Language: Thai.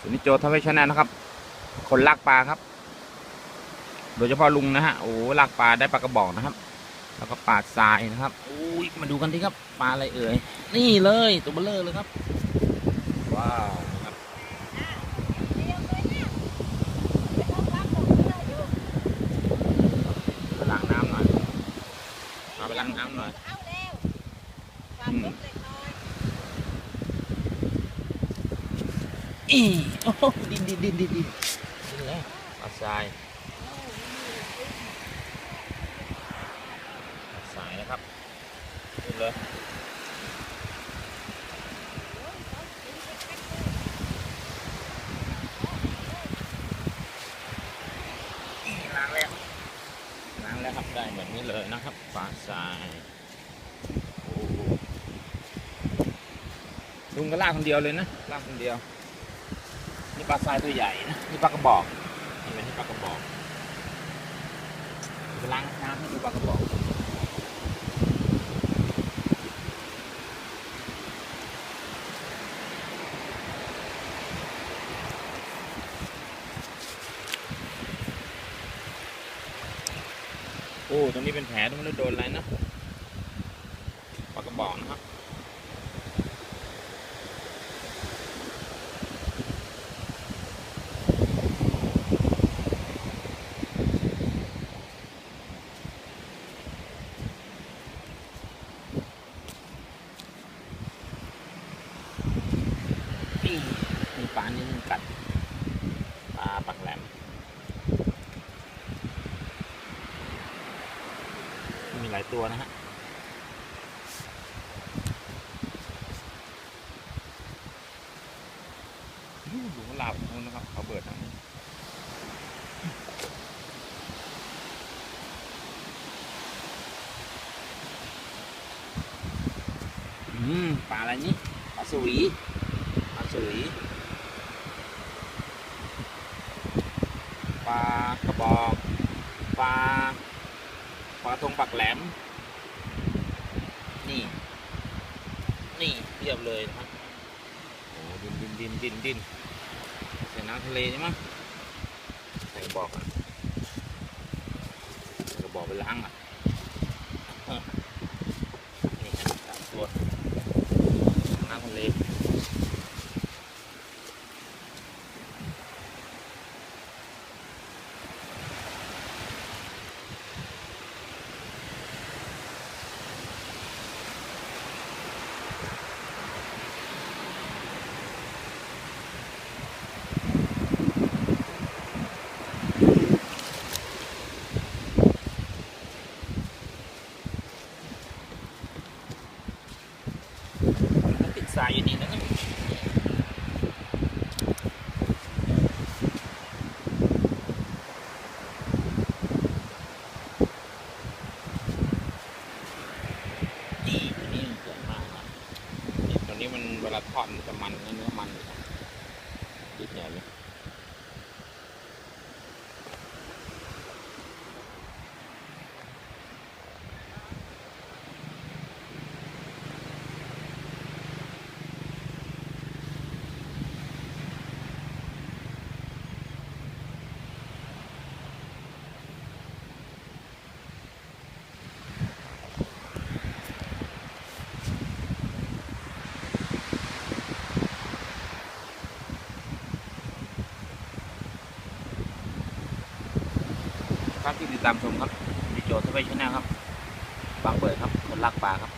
สุนิจโจทวีชแนลนะครับ คนลากปลาครับ โดยเฉพาะลุงนะฮะโอ้ลากปลาได้ปลากระบอกนะครับ แล้วก็ปลาทรายนะครับอุ้ยมาดูกันที่ครับปลาอะไรเอ่ยนี่เลยตัวเบลเลอร์เลยครับ ว้าวครับไปล้างน้ำหน่อยมาไปล้างน้ำหน่อยอาแล้มลุกเล็กน้ อีโอ้ดินดินดินดินดินดินแล้วปลาทรายปลาทรายนะครับขึ้นเลยล้างแล้วล้างแล้วครับได้แบบนี้เลยนะครับปลาทรายโอ้โหลุงก็ลากคนเดียวเลยนะลากคนเดียว นี่ปลาทรายตัวใหญ่นะนี่ปลากระบอกนี่เป็นที่ปลากระบอกไปล้างน้ำให้ดูปลากระบอกโอ้ ตรงนี้เป็นแผลตรงนี้โดนอะไรนะปลากระบอกนะครับ มีปลานี่มันกัดปลาปักแหลมมีหลายตัวนะฮะดูดูเขาลาบนู้นนะครับเขาเบิดทางนี้อืมปลาอะไรนี่ปลาสวี สวีปลากระบอกปลาปลาทงปักแหลม นี่ นี่เทียบเลยนะครับโอ้ดินดินดินดินดินใส่น้ำทะเลใช่ไหมใส่กระบอกอะใส่กระบอกไปล้างอะนี่สามตัวน้ำทะเล มันติดสายอยู่นี่แล้วนะนี่ตัวนี้มันเกิดมากนะนี่ตัวนี้มันเวลาทอดมันจะมันเนื้อมันอยู่นะติดใหญ่เลย ครับที่ติดตามชมครับดีโจทวีชแนลครับบางเบิดครับคนรักปลาครับ